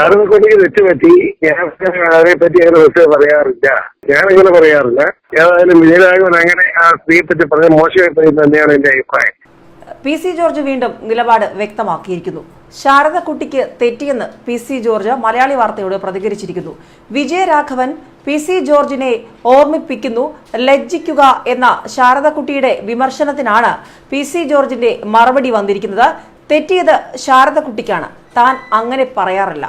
ആറുമണിക്ക് തെറ്റുപറ്റി ഞാൻ അതിനെ പറ്റി അങ്ങനെ വിഷയം പറയാറില്ല. ഞാനങ്ങനെ പറയാറില്ല. ഏതായാലും വിജയരാഘവൻ അങ്ങനെ ആ സ്ത്രീയെ പറ്റി പറഞ്ഞ മോശമായി പോയി തന്നെയാണ് എന്റെ അഭിപ്രായം. പി സി ജോർജ് വീണ്ടും നിലപാട് വ്യക്തമാക്കിയിരിക്കുന്നു. ശാരദക്കുട്ടിക്ക് തെറ്റിയെന്ന് പി സി ജോർജ് മലയാളി വാർത്തയോട് പ്രതികരിച്ചിരിക്കുന്നു. വിജയരാഘവൻ പി സി ജോർജിനെ ഓർമ്മിപ്പിക്കുന്നു ലജ്ജിക്കുക എന്ന ശാരദക്കുട്ടിയുടെ വിമർശനത്തിനാണ് പി സി ജോർജിന്റെ മറുപടി വന്നിരിക്കുന്നത്. തെറ്റിയത് ശാരദക്കുട്ടിക്കാണ്. താൻ അങ്ങനെ പറയാറില്ല.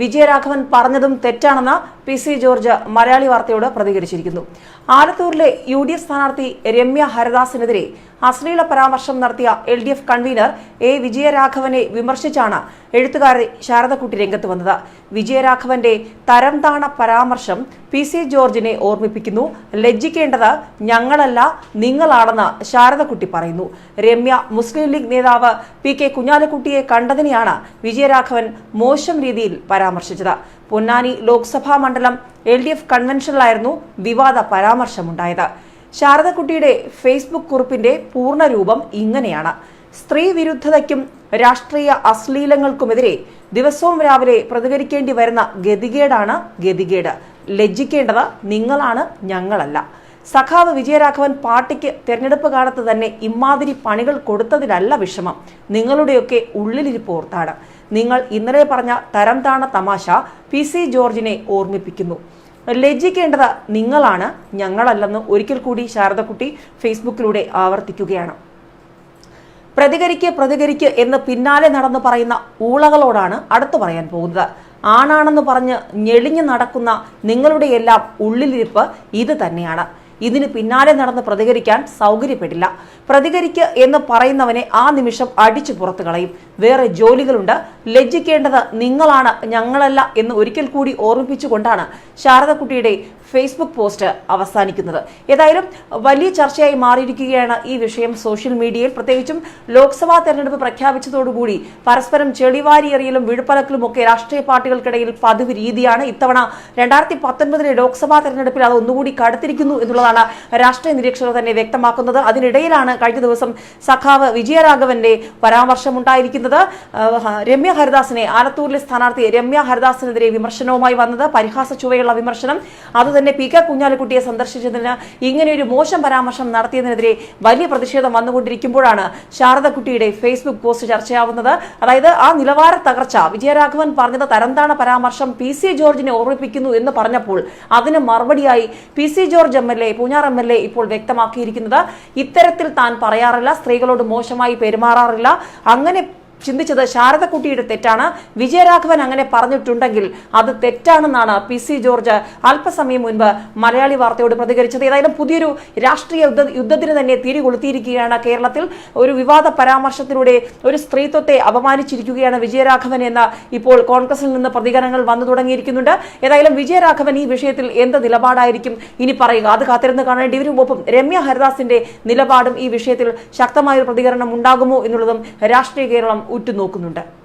വിജയരാഘവൻ പറഞ്ഞതും തെറ്റാണെന്ന് പി സി ജോർജ് മലയാളി വാർത്തയോട് പ്രതികരിച്ചിരിക്കുന്നു. ആലത്തൂരിലെ യു ഡി എഫ് സ്ഥാനാർത്ഥി രമ്യ ഹരദാസിനെതിരെ അശ്ലീല പരാമർശം നടത്തിയ L D F convener A വിജയരാഘവനെ വിമർശിച്ചാണ് എഴുത്തുകാരി ശാരദക്കുട്ടി രംഗത്ത് വന്നത്. വിജയരാഘവന്റെ തരംതാണ പരാമർശം പി സി ജോർജിനെ ഓർമ്മിപ്പിക്കുന്നു. ലജ്ജിക്കേണ്ടത് ഞങ്ങളല്ല നിങ്ങളാണെന്ന് ശാരദക്കുട്ടി പറയുന്നു. രമ്യ മുസ്ലിം ലീഗ് നേതാവ് പി കെ കുഞ്ഞാലിക്കുട്ടിയെ കണ്ടതിനെയാണ് വിജയരാഘവൻ മോശം രീതിയിൽ പരാമർശിച്ചത്. പൊന്നാനി ലോക്സഭാ മണ്ഡലം എൽ ഡി എഫ് കൺവെൻഷനിലായിരുന്നു വിവാദ പരാമർശമുണ്ടായത്. ശാരദക്കുട്ടിയുടെ ഫേസ്ബുക്ക് കുറിപ്പിന്റെ പൂർണരൂപം ഇങ്ങനെയാണ്. സ്ത്രീ വിരുദ്ധതയ്ക്കും രാഷ്ട്രീയ അശ്ലീലങ്ങൾക്കുമെതിരെ ദിവസവും രാവിലെ പ്രതികരിക്കേണ്ടി വരുന്ന ഗതികേടാണ് ഗതികേട്. ലജ്ജിക്കേണ്ടത് നിങ്ങളാണ് ഞങ്ങളല്ല. സഖാവ് വിജയരാഘവൻ പാർട്ടിക്ക് തെരഞ്ഞെടുപ്പ് കാലത്ത് തന്നെ ഇമാതിരി പണികൾ കൊടുത്തതിലല്ല വിഷമം. നിങ്ങളുടെയൊക്കെ ഉള്ളിലിരിപ്പ് ഓർത്താണ്. നിങ്ങൾ ഇന്നലെ പറഞ്ഞ തരം താണ തമാശ പി സി ജോർജിനെ ഓർമ്മിപ്പിക്കുന്നു. ലജ്ജിക്കേണ്ടത് നിങ്ങളാണ് ഞങ്ങളല്ലെന്ന് ഒരിക്കൽ കൂടി ശാരദക്കുട്ടി ഫേസ്ബുക്കിലൂടെ ആവർത്തിക്കുകയാണ്. പ്രതികരിക്ക് പ്രതികരിക്ക് എന്ന് പിന്നാലെ നടന്നു പറയുന്ന ഊളകളോടാണ് അടുത്തു പറയാൻ പോകുന്നത്. ആണാണെന്ന് പറഞ്ഞ് ഞെളിഞ്ഞു നടക്കുന്ന നിങ്ങളുടെയെല്ലാം ഉള്ളിലിരിപ്പ് ഇത് തന്നെയാണ്. ഇതിന് പിന്നാലെ നടന്ന് പ്രതികരിക്കാൻ സൗകര്യപ്പെട്ടില്ല. പ്രതികരിക്ക് എന്ന് പറയുന്നവനെ ആ നിമിഷം അടിച്ചു പുറത്തു കളയും. വേറെ ജോലികളുണ്ട്. ലജ്ജിക്കേണ്ടത് നിങ്ങളാണ് ഞങ്ങളല്ല എന്ന് ഒരിക്കൽ കൂടി ഓർമ്മിപ്പിച്ചുകൊണ്ടാണ് ശാരദക്കുട്ടിയുടെ ഫേസ്ബുക്ക് പോസ്റ്റ് അവസാനിക്കുന്നത്. ഏതായാലും വലിയ ചർച്ചയായി മാറിയിരിക്കുകയാണ് ഈ വിഷയം സോഷ്യൽ മീഡിയയിൽ. പ്രത്യേകിച്ചും ലോക്സഭാ തെരഞ്ഞെടുപ്പ് പ്രഖ്യാപിച്ചതോടുകൂടി പരസ്പരം ചെളിവാരിയെറിയലും വിഴുപ്പലക്കലും ഒക്കെ രാഷ്ട്രീയ പാർട്ടികൾക്കിടയിൽ പതിവ് രീതിയാണ്. ഇത്തവണ രണ്ടായിരത്തി പത്തൊൻപതിലെ ലോക്സഭാ തെരഞ്ഞെടുപ്പിൽ അത് ഒന്നുകൂടി കടുത്തിരിക്കുന്നു എന്നുള്ളതാണ് രാഷ്ട്രീയ നിരീക്ഷകർ തന്നെ വ്യക്തമാക്കുന്നത്. അതിനിടയിലാണ് കഴിഞ്ഞ ദിവസം സഖാവ് വിജയരാഘവന്റെ പരാമർശം ഉണ്ടായിരിക്കുന്നത് രമ്യ ഹരിദാസിനെ ആലത്തൂരിലെ സ്ഥാനാർത്ഥി രമ്യ ഹരിദാസിനെതിരെ വിമർശനവുമായി വന്നത് പരിഹാസ ചുവയുള്ള വിമർശനം. അതുതന്നെ പി കെ കുഞ്ഞാലിക്കുട്ടിയെ സന്ദർശിച്ചതിന് ഇങ്ങനെയൊരു മോശം പരാമർശം നടത്തിയതിനെതിരെ വലിയ പ്രതിഷേധം വന്നുകൊണ്ടിരിക്കുമ്പോഴാണ് ശാരദക്കുട്ടിയുടെ ഫേസ്ബുക്ക് പോസ്റ്റ് ചർച്ചയാവുന്നത്. അതായത് ആ നിലവാര തകർച്ച. വിജയരാഘവൻ പറഞ്ഞത് തരംതാണ പരാമർശം പി സി ജോർജിനെ ഓർമ്മിപ്പിക്കുന്നു എന്ന് പറഞ്ഞപ്പോൾ അതിന് മറുപടിയായി P C George M L A Poonjar M L A ഇപ്പോൾ വ്യക്തമാക്കിയിരിക്കുന്നത് ഇത്തരത്തിൽ താൻ പറയാറില്ല സ്ത്രീകളോട് മോശമായി പെരുമാറാറില്ല. അങ്ങനെ ചിന്തിച്ചത് ശാരദക്കുട്ടിയുടെ തെറ്റാണ്. വിജയരാഘവൻ അങ്ങനെ പറഞ്ഞിട്ടുണ്ടെങ്കിൽ അത് തെറ്റാണെന്നാണ് പി സി ജോർജ് അല്പസമയം മുൻപ് മലയാളി വാർത്തയോട് പ്രതികരിച്ചത്. ഏതായാലും പുതിയൊരു രാഷ്ട്രീയ യുദ്ധ യുദ്ധത്തിന് തന്നെ തിരികൊളുത്തിയിരിക്കുകയാണ് കേരളത്തിൽ. ഒരു വിവാദ പരാമർശത്തിലൂടെ ഒരു സ്ത്രീത്വത്തെ അപമാനിച്ചിരിക്കുകയാണ് വിജയരാഘവൻ എന്ന ഇപ്പോൾ കോൺഗ്രസിൽ നിന്ന് പ്രതികരണങ്ങൾ വന്നു തുടങ്ങിയിരിക്കുന്നുണ്ട്. ഏതായാലും വിജയരാഘവൻ ഈ വിഷയത്തിൽ എന്ത് നിലപാടായിരിക്കും ഇനി പറയുക. അത് കാത്തിരുന്ന് കാണേണ്ടി വരും. ഒപ്പം രമ്യ ഹരിദാസിന്റെ നിലപാടും ഈ വിഷയത്തിൽ ശക്തമായ ഒരു പ്രതികരണം ഉണ്ടാകുമോ എന്നുള്ളതും രാഷ്ട്രീയ കേരളം ഉറ്റുനോക്കുന്നുണ്ട്.